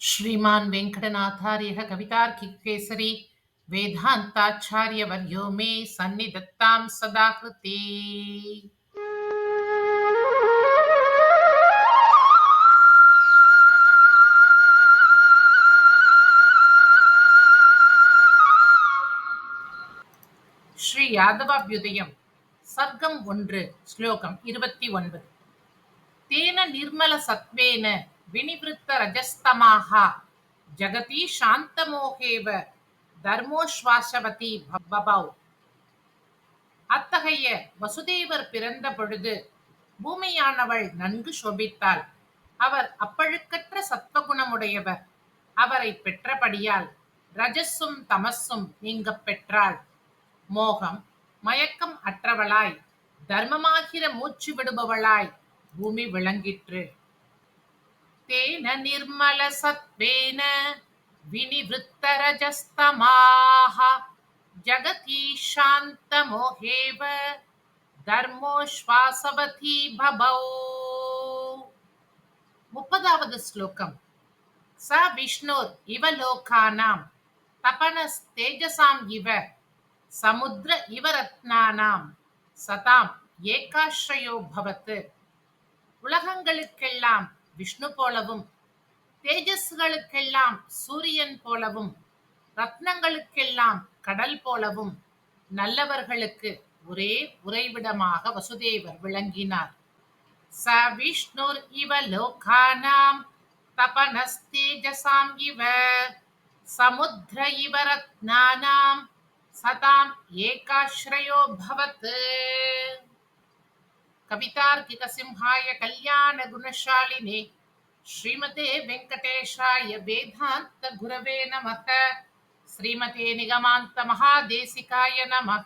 श्रीमान् वेङ्कटनाथार्यः कवितार्किकेसरी वेदान्ताचार्यवर्यो मे सन्निधत्तां सदा कृते ஸ்ரீ யாதவாபியுதயம் சர்க்கம் ஒன்று ஸ்லோகம் இருபத்தி ஒன்பது தேன நிர்மல சத்வேன வினிவிருத்த ரஜஸ்தமாக ஜகதி சாந்தமோகேவ தர்மோஸ்வாசவதி பபௌ. அத்தகைய வசுதேவர் பிறந்த பொழுது பூமியானவள் நன்கு சோபித்தாள். அவர் அப்பழுக்கற்ற சத்வகுணமுடையவர். அவரை பெற்றபடியால் ரஜஸும் தமஸும் நீங்க பெற்றாள். மோகம் மயக்கம் அற்றவளாய் தர்மமாகிற மூச்சு விடுபவளாய் பூமி விளங்கிற்று. தேன நிர்மல சத்வேன வினிவிருத்தரஜஸ்தமாக ஜகதி சாந்த மோகேவ தர்மோஸ்வாசவதி பபௌ. முப்பதாவது ஸ்லோகம். ச விஷ்ணுர் இவ லோகானாம் தபனஸ் தேஜசாம் இவ சமுத்திர இவ ரத்னானாம் சதாம் ஏகாஸ்ரயோ பவத்து உலகங்களுக்கெல்லாம் விஷ்ணு போலவும் தேஜஸ்களுக்கெல்லாம் சூரியன் போலவும் ரத்னங்களுக்கெல்லாம் கடல் போலவும் நல்லவர்களுக்கு ஒரே உறைவிடமாக வசுதேவர் விளங்கினார். ச விஷ்ணுர் இவ லோகானாம் தபனஸ்தேஜசாம் இவ சமுத்திர இவ ரத்னானாம் சதாம் ஏகாஸ்ரயோ பவத். कवितार्किकसिंहाय कल्याणगुणशालिने श्रीमते वेङ्कटेशाय वेदान्तगुरवे नमः। श्रीमते निगमान्तमहादेशिकाय नमः।